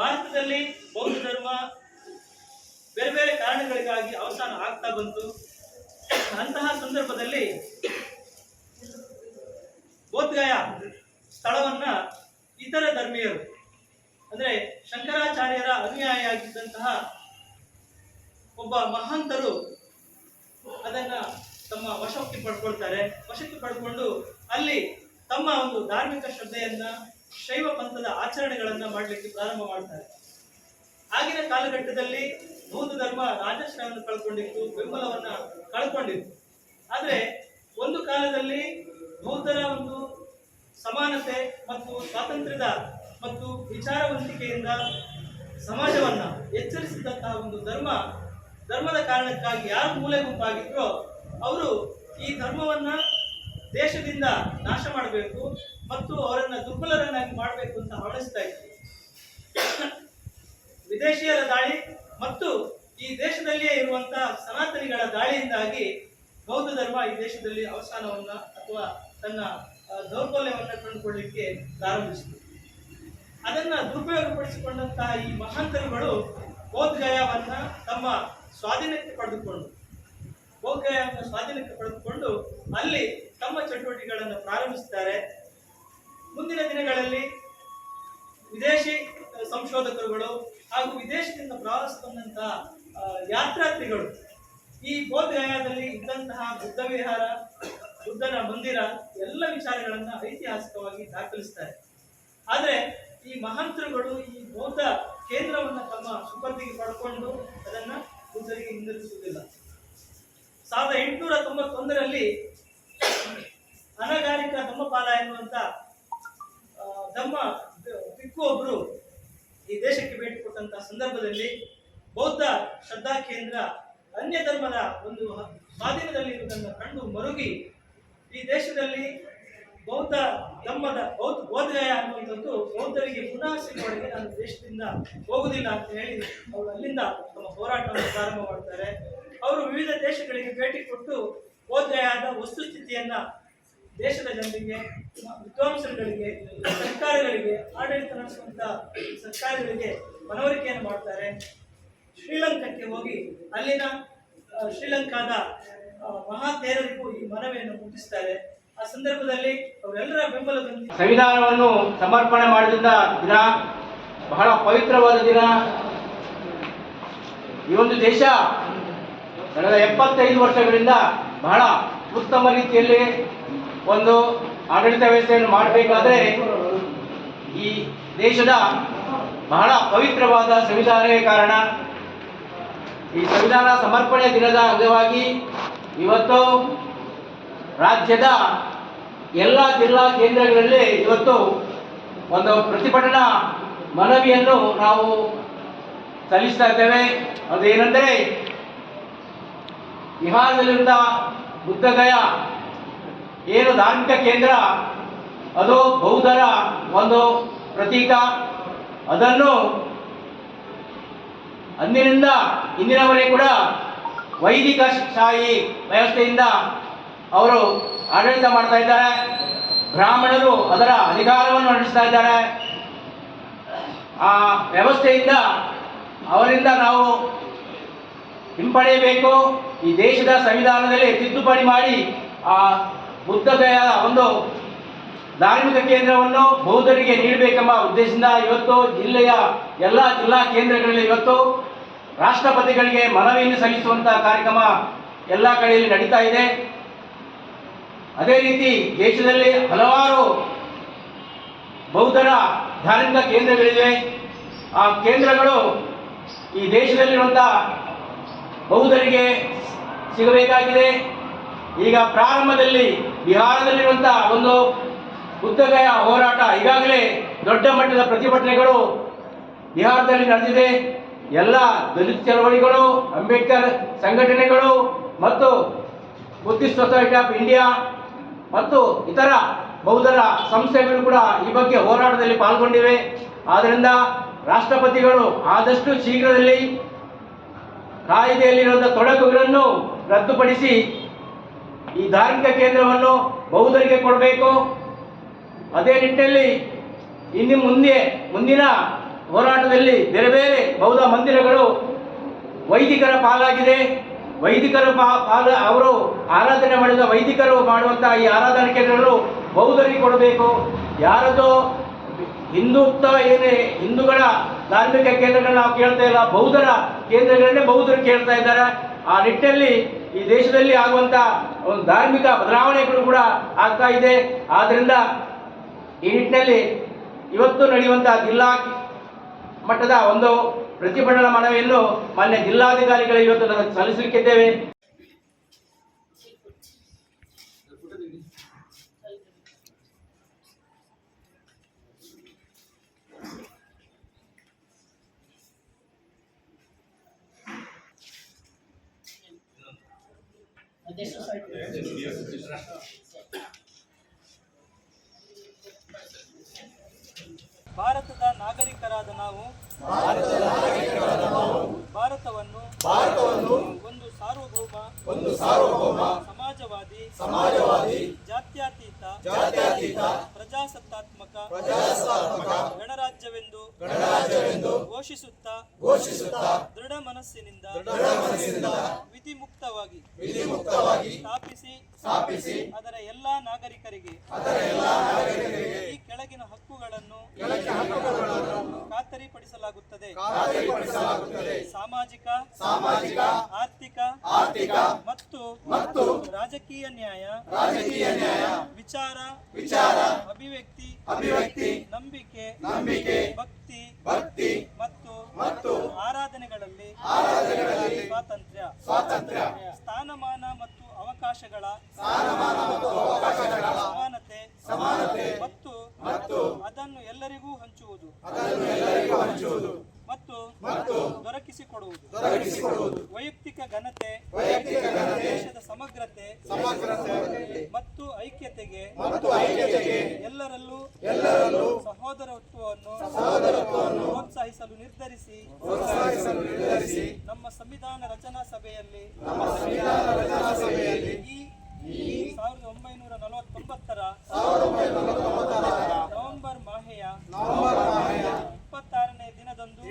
ಭಾರತದಲ್ಲಿ ಬೌದ್ಧ ಧರ್ಮ ಬೇರೆ ಬೇರೆ ಕಾರಣಗಳಿಗಾಗಿ ಅವಸಾನ ಆಗ್ತಾ ಬಂತು. ಅಂತಹ ಸಂದರ್ಭದಲ್ಲಿ ಬೋಧ್ಗಯ ಸ್ಥಳವನ್ನ ಇತರ ಧರ್ಮೀಯರು, ಅಂದ್ರೆ ಶಂಕರಾಚಾರ್ಯರ ಅನುಯಾಯಿಯಾಗಿದ್ದಂತಹ ಒಬ್ಬ ಮಹಾಂತರು ಅದನ್ನ ತಮ್ಮ ವಶಕ್ಕೆ ಪಡ್ಕೊಳ್ತಾರೆ. ವಶಕ್ಕೆ ಪಡ್ಕೊಂಡು ಅಲ್ಲಿ ತಮ್ಮ ಒಂದು ಧಾರ್ಮಿಕ ಶ್ರದ್ಧೆಯನ್ನ ಶೈವ ಪಂಥದ ಆಚರಣೆಗಳನ್ನ ಮಾಡಲಿಕ್ಕೆ ಪ್ರಾರಂಭ ಮಾಡ್ತಾರೆ. ಆಗಿನ ಕಾಲಘಟ್ಟದಲ್ಲಿ ಬೌದ್ಧ ಧರ್ಮ ರಾಜಶ್ರಯವನ್ನು ಕಳ್ಕೊಂಡಿತ್ತು, ಬೆಂಬಲವನ್ನ ಕಳ್ಕೊಂಡಿತ್ತು. ಆದರೆ ಒಂದು ಕಾಲದಲ್ಲಿ ಬೌದ್ಧರ ಒಂದು ಸಮಾನತೆ ಮತ್ತು ಸ್ವಾತಂತ್ರ್ಯದ ಮತ್ತು ವಿಚಾರವಂತಿಕೆಯಿಂದ ಸಮಾಜವನ್ನ ಎಚ್ಚರಿಸಿದಂತಹ ಒಂದು ಧರ್ಮ, ಧರ್ಮದ ಕಾರಣಕ್ಕಾಗಿ ಯಾರು ಮೂಲೆ ಗುಂಪಾಗಿದ್ರೋ, ಅವರು ಈ ಧರ್ಮವನ್ನ ದೇಶದಿಂದ ನಾಶ ಮಾಡಬೇಕು ಮತ್ತು ಅವರನ್ನ ದುರ್ಬಲರನ್ನಾಗಿ ಮಾಡಬೇಕು ಅಂತ ಹೊರಡಿಸ್ತಾ ಇತ್ತು ವಿದೇಶಿಯರ ದಾಳಿ ಮತ್ತು ಈ ದೇಶದಲ್ಲಿಯೇ ಇರುವಂತಹ ಸನಾತನಿಗಳ ದಾಳಿಯಿಂದಾಗಿ ಬೌದ್ಧ ಧರ್ಮ ಈ ದೇಶದಲ್ಲಿ ಅವಸಾನವನ್ನು ಅಥವಾ ತನ್ನ ದೌರ್ಬಲ್ಯವನ್ನು ಕಂಡುಕೊಳ್ಳಲಿಕ್ಕೆ ಪ್ರಾರಂಭಿಸಿತು. ಅದನ್ನ ದುರುಪಯೋಗಪಡಿಸಿಕೊಂಡಂತಹ ಈ ಮಹಾಂತರುಗಳು ಬೋಧ್ಗಯವನ್ನ ತಮ್ಮ ಸ್ವಾಧೀನಕ್ಕೆ ಪಡೆದುಕೊಂಡು ಬೋಧ್ಗಯವನ್ನು ಸ್ವಾಧೀನಕ್ಕೆ ಪಡೆದುಕೊಂಡು ಅಲ್ಲಿ ತಮ್ಮ ಚಟುವಟಿಕೆಗಳನ್ನು ಪ್ರಾರಂಭಿಸುತ್ತಾರೆ. ಮುಂದಿನ ದಿನಗಳಲ್ಲಿ ವಿದೇಶಿ ಸಂಶೋಧಕರುಗಳು ಹಾಗೂ ವಿದೇಶದಿಂದ ಪ್ರವಾಸ ಬಂದಂತಹ ಯಾತ್ರಾರ್ಥಿಗಳು ಈ ಬೋಧಗಯಾದಲ್ಲಿ ಇದ್ದಂತಹ ಬುದ್ಧ ವಿಹಾರ, ಬುದ್ಧನ ಮಂದಿರ ಎಲ್ಲ ವಿಚಾರಗಳನ್ನು ಐತಿಹಾಸಿಕವಾಗಿ ದಾಖಲಿಸ್ತಾರೆ ಆದರೆ ಈ ಮಹಂತರುಗಳು ಈ ಬೌದ್ಧ ಕೇಂದ್ರವನ್ನು ತಮ್ಮ ಸುಪರ್ದಿಗೆ ಪಡ್ಕೊಂಡು ಸಾವಿರದ ಎಂಟುನೂರ ತೊಂಬತ್ತೊಂದರಲ್ಲಿ ಅನಗಾರಿಕ ಧಮ್ಮಪಾಲ ಎನ್ನುವಂಥ ಧಮ್ಮ ಭಿಕ್ಕು ಒಬ್ಬರು ಈ ದೇಶಕ್ಕೆ ಭೇಟಿ ಕೊಟ್ಟಂತಹ ಸಂದರ್ಭದಲ್ಲಿ ಬೌದ್ಧ ಶ್ರದ್ಧಾ ಕೇಂದ್ರ ಅನ್ಯ ಧರ್ಮದ ಒಂದು ಹ- ಸ್ವಾಧೀನದಲ್ಲಿ ಇರುವುದನ್ನು ಕಂಡು ಮರುಗಿ ಈ ದೇಶದಲ್ಲಿ ಬೌದ್ಧ ಧಮ್ಮದ ಬೌದ್ಧ ಬೋಧಗಯ ಅನ್ನುವಂಥದ್ದು ಬೌದ್ಧರಿಗೆ ಪುನಃ ಸಿಗುವವರೆಗೆ ನಾನು ದೇಶದಿಂದ ಹೋಗುವುದಿಲ್ಲ ಅಂತ ಹೇಳಿ ಅವರು ಅಲ್ಲಿಂದ ತಮ್ಮ ಹೋರಾಟವನ್ನು ಪ್ರಾರಂಭ ಮಾಡ್ತಾರೆ. ಅವರು ವಿವಿಧ ದೇಶಗಳಿಗೆ ಭೇಟಿ ಕೊಟ್ಟು ಹೋದ್ರೆಯಾದ ವಸ್ತುಸ್ಥಿತಿಯನ್ನ ದೇಶದ ಜನರಿಗೆ, ವಿದ್ವಾಂಸರುಗಳಿಗೆ, ಸರ್ಕಾರಗಳಿಗೆ ಆಡಳಿತ ನಡೆಸುವಂತ ಸರ್ಕಾರಗಳಿಗೆ ಮನವರಿಕೆಯನ್ನು ಮಾಡ್ತಾರೆ. ಶ್ರೀಲಂಕಾಕ್ಕೆ ಹೋಗಿ ಅಲ್ಲಿನ ಶ್ರೀಲಂಕಾದ ಮಹಾತೇರರಿಗೂ ಈ ಮನವಿಯನ್ನು ಮುಟ್ಟಿಸ್ತಾರೆ. ಆ ಸಂದರ್ಭದಲ್ಲಿ ಅವರೆಲ್ಲರ ಬೆಂಬಲದೊಂದಿಗೆ ಸಂವಿಧಾನವನ್ನು ಸಮರ್ಪಣೆ ಮಾಡಿದ ದಿನ, ಬಹಳ ಪವಿತ್ರವಾದ ದಿನ. ಈ ಒಂದು ದೇಶ ಕಳೆದ ಎಪ್ಪತ್ತೈದು ವರ್ಷಗಳಿಂದ ಬಹಳ ಉತ್ತಮ ರೀತಿಯಲ್ಲಿ ಒಂದು ಆಡಳಿತ ವ್ಯವಸ್ಥೆಯನ್ನು ಮಾಡಬೇಕಾದ್ರೆ ಈ ದೇಶದ ಬಹಳ ಪವಿತ್ರವಾದ ಸಂವಿಧಾನವೇ ಕಾರಣ. ಈ ಸಂವಿಧಾನ ಸಮರ್ಪಣೆ ದಿನದ ಅಂಗವಾಗಿ ಇವತ್ತು ರಾಜ್ಯದ ಎಲ್ಲ ಜಿಲ್ಲಾ ಕೇಂದ್ರಗಳಲ್ಲಿ ಇವತ್ತು ಒಂದು ಪ್ರತಿಭಟನಾ ಮನವಿಯನ್ನು ನಾವು ಸಲ್ಲಿಸ್ತಾ ಇದ್ದೇವೆ. ಅದೇನೆಂದರೆ ಬಿಹಾರದಲ್ಲಿರುವ ಬುದ್ಧಗಯ, ಏನು ಧಾರ್ಮಿಕ ಕೇಂದ್ರ, ಅದು ಬೌದ್ಧರ ಒಂದು ಪ್ರತೀಕ. ಅದನ್ನು ಅಂದಿನಿಂದ ಇಂದಿನವರೆಗೆ ಕೂಡ ವೈದಿಕ ಶಾಹಿ ವ್ಯವಸ್ಥೆಯಿಂದ ಅವರು ಆಡಳಿತ ಮಾಡ್ತಾ ಇದ್ದಾರೆ. ಬ್ರಾಹ್ಮಣರು ಅದರ ಅಧಿಕಾರವನ್ನು ನಡೆಸ್ತಾ ಇದ್ದಾರೆ. ಆ ವ್ಯವಸ್ಥೆಯಿಂದ ಅವರಿಂದ ನಾವು ಹಿಂಪಡೆಯಬೇಕು. ಈ ದೇಶದ ಸಂವಿಧಾನದಲ್ಲಿ ತಿದ್ದುಪಡಿ ಮಾಡಿ ಆ ಬುದ್ಧದಯ ಒಂದು ಧಾರ್ಮಿಕ ಕೇಂದ್ರವನ್ನು ಬೌದ್ಧರಿಗೆ ನೀಡಬೇಕೆಂಬ ಉದ್ದೇಶದಿಂದ ಇವತ್ತು ಜಿಲ್ಲೆಯ ಎಲ್ಲ ಜಿಲ್ಲಾ ಕೇಂದ್ರಗಳಲ್ಲಿ ಇವತ್ತು ರಾಷ್ಟ್ರಪತಿಗಳಿಗೆ ಮನವಿಯನ್ನು ಸಲ್ಲಿಸುವಂತಹ ಕಾರ್ಯಕ್ರಮ ಎಲ್ಲ ಕಡೆಯಲ್ಲಿ ನಡೀತಾ ಇದೆ. ಅದೇ ರೀತಿ ದೇಶದಲ್ಲಿ ಹಲವಾರು ಬೌದ್ಧರ ಧಾರ್ಮಿಕ ಕೇಂದ್ರಗಳಿವೆ. ಆ ಕೇಂದ್ರಗಳು ಈ ದೇಶದಲ್ಲಿರುವಂಥ ಬೌದ್ಧರಿಗೆ ಸಿಗಬೇಕಾಗಿದೆ. ಈಗ ಪ್ರಾರಂಭದಲ್ಲಿ ಬಿಹಾರದಲ್ಲಿರುವಂತಹ ಒಂದು ಬುದ್ಧಗಯ ಹೋರಾಟ ಈಗಾಗಲೇ ದೊಡ್ಡ ಮಟ್ಟದ ಪ್ರತಿಭಟನೆಗಳು ಬಿಹಾರದಲ್ಲಿ ನಡೆದಿದೆ. ಎಲ್ಲ ದಲಿತ ಚಳವಳಿಗಳು, ಅಂಬೇಡ್ಕರ್ ಸಂಘಟನೆಗಳು ಮತ್ತು ಬುದ್ಧಿಸ್ಟ್ ಸೊಸೈಟಿ ಆಫ್ ಇಂಡಿಯಾ ಮತ್ತು ಇತರ ಬೌದ್ಧರ ಸಂಸ್ಥೆಗಳು ಕೂಡ ಈ ಬಗ್ಗೆ ಹೋರಾಟದಲ್ಲಿ ಪಾಲ್ಗೊಂಡಿವೆ. ಆದ್ದರಿಂದ ರಾಷ್ಟ್ರಪತಿಗಳು ಆದಷ್ಟು ಶೀಘ್ರದಲ್ಲಿ ಕಾಯ್ದೆಯಲ್ಲಿರುವಂಥ ತೊಡಕುಗಳನ್ನು ರದ್ದುಪಡಿಸಿ ಈ ಧಾರ್ಮಿಕ ಕೇಂದ್ರವನ್ನು ಬೌದ್ಧರಿಗೆ ಕೊಡಬೇಕು. ಅದೇ ನಿಟ್ಟಿನಲ್ಲಿ ಇನ್ನು ಮುಂದೆ, ಮುಂದಿನ ಹೋರಾಟದಲ್ಲಿ ಬೇರೆ ಬೇರೆ ಬೌದ್ಧ ಮಂದಿರಗಳು ವೈದಿಕರ ಪಾಲಾಗಿದೆ. ವೈದಿಕರ ಪಾ, ಪಾಲ, ಅವರು ಆರಾಧನೆ ಮಾಡಿದ ವೈದಿಕರು ಮಾಡುವಂತಹ ಈ ಆರಾಧನಾ ಕೇಂದ್ರಗಳು ಬೌದ್ಧರಿಗೆ ಕೊಡಬೇಕು. ಯಾರದೋ ಹಿಂದುತ್ವ ಏನೇ ಹಿಂದೂಗಳ ಧಾರ್ಮಿಕ ಕೇಂದ್ರಗಳನ್ನ ನಾವು ಕೇಳ್ತಾ ಇಲ್ಲ, ಬೌದ್ಧರ ಕೇಂದ್ರಗಳನ್ನೇ ಬೌದ್ಧರು ಕೇಳ್ತಾ ಇದ್ದಾರೆ. ಆ ನಿಟ್ಟಿನಲ್ಲಿ ಈ ದೇಶದಲ್ಲಿ ಆಗುವಂತ ಒಂದು ಧಾರ್ಮಿಕ ಬದಲಾವಣೆಗಳು ಕೂಡ ಆಗ್ತಾ ಇದೆ. ಆದ್ರಿಂದ ಈ ನಿಟ್ಟಿನಲ್ಲಿ ಇವತ್ತು ನಡೆಯುವಂತಹ ಜಿಲ್ಲಾ ಮಟ್ಟದ ಒಂದು ಪ್ರತಿಭಟನಾ ಮನವಿಯನ್ನು ಮಾನ್ಯ ಜಿಲ್ಲಾಧಿಕಾರಿಗಳಿಗೆ ಇವತ್ತು ಸಲ್ಲಿಸಲಿಕ್ಕಿದ್ದೇವೆ. ಭಾರತದ ನಾಗರಿಕರಾದ ನಾವು ಭಾರತವನ್ನು ಭಾರತವನ್ನು ಒಂದು ಸಾರ್ವಭೌಮ ಒಂದು ಸಾರ್ವಭೌಮ ಸಮಾಜವಾದಿ ಸಮಾಜವಾದಿ ಜಾತ್ಯತೀತ ಜಾತ್ಯತೀತ ಪ್ರಜಾಸತ್ತಾತ್ಮಕ ಪ್ರಜಾಸತ್ತಾತ್ಮಕ ಘೋಷಿಸುತ್ತಾ ಘೋಷಿಸುತ್ತಾ ದೃಢ ಮನಸ್ಸಿನಿಂದ ದೃಢ ಮನಸ್ಸಿನಿಂದ ವಿಧಿಮುಕ್ತವಾಗಿ ವಿಧಿಮುಕ್ತವಾಗಿ ಸ್ಥಾಪಿಸಿ ಸ್ಥಾಪಿಸಿ ಅದರ ಎಲ್ಲಾ ನಾಗರಿಕರಿಗೆ ಅದರ ಎಲ್ಲಾ ನಾಗರಿಕರಿಗೆ ಈ ಕೆಳಗಿನ ಹಕ್ಕುಗಳನ್ನು ಖಾತರಿಪಡಿಸಲಾಗುತ್ತದೆ. ಸಾಮಾಜಿಕ ಸಾಮಾಜಿಕ ಆರ್ಥಿಕ ಆರ್ಥಿಕ ಮತ್ತು ಮತ್ತು ರಾಜಕೀಯ ನ್ಯಾಯ ರಾಜಕೀಯ ನ್ಯಾಯ ವಿಚಾರ ವಿಚಾರ ಅಭಿವ್ಯಕ್ತಿ ಅಭಿವ್ಯಕ್ತಿ ನಂಬಿಕೆ ನಂಬಿಕೆ ಭಕ್ತಿ ಭಕ್ತಿ ಮತ್ತು ಮತ್ತು ಆರಾಧನೆಗಳಲ್ಲಿ ಆರಾಧನೆಗಳಲ್ಲಿ ಸ್ವಾತಂತ್ರ್ಯ. ಸ್ವಾತಂತ್ರ್ಯ. ಸ್ಥಾನಮಾನ ಮತ್ತು ಅವಕಾಶಗಳ ಸ್ಥಾನಮಾನ ಮತ್ತು ಅವಕಾಶಗಳ ಸಮಾನತೆ ಸಮಾನತೆ ಮತ್ತು ಮತ್ತು ಅದನ್ನು ಎಲ್ಲರಿಗೂ ಹಂಚುವುದು. ಅದನ್ನು ಎಲ್ಲರಿಗೂ ಹಂಚುವುದು. ಮತ್ತು ಮತ್ತು ದೊರಕಿಸಿಕೊಡುವುದು. ದೊರಕಿಸಿಕೊಡುವುದು. ವೈಯಕ್ತಿಕ ಘನತೆ ವೈಯಕ್ತಿಕ ಘನತೆ ದೇಶದ ಸಮಗ್ರತೆ ಸಮಗ್ರತೆ ಮತ್ತು ಐಕ್ಯತೆಗೆ ಮತ್ತು ಐಕ್ಯತೆಗೆ ಎಲ್ಲರಲ್ಲೂ ಎಲ್ಲರಲ್ಲೂ ಸಹೋದರತ್ವವನ್ನು ಸಹೋದರತ್ವವನ್ನು ಪ್ರೋತ್ಸಾಹಿಸಲು ನಿರ್ಧರಿಸಿ ಪ್ರೋತ್ಸಾಹಿಸಲು ನಿರ್ಧರಿಸಿ ನಮ್ಮ ಸಂವಿಧಾನ ರಚನಾ ಸಭೆಯಲ್ಲಿ ನಮ್ಮ ಸಂವಿಧಾನ ರಚನಾ ಸಭೆಯಲ್ಲಿ ಈ ಸಾವಿರದ ಒಂಬೈನೂರ ನಲವತ್ತೊಂಬತ್ತರ ನವೆಂಬರ್ ಮಾಹೆಯ ನವೆಂಬರ್ ಇಪ್ಪತ್ತಾರನೇ ದಿನದಂದು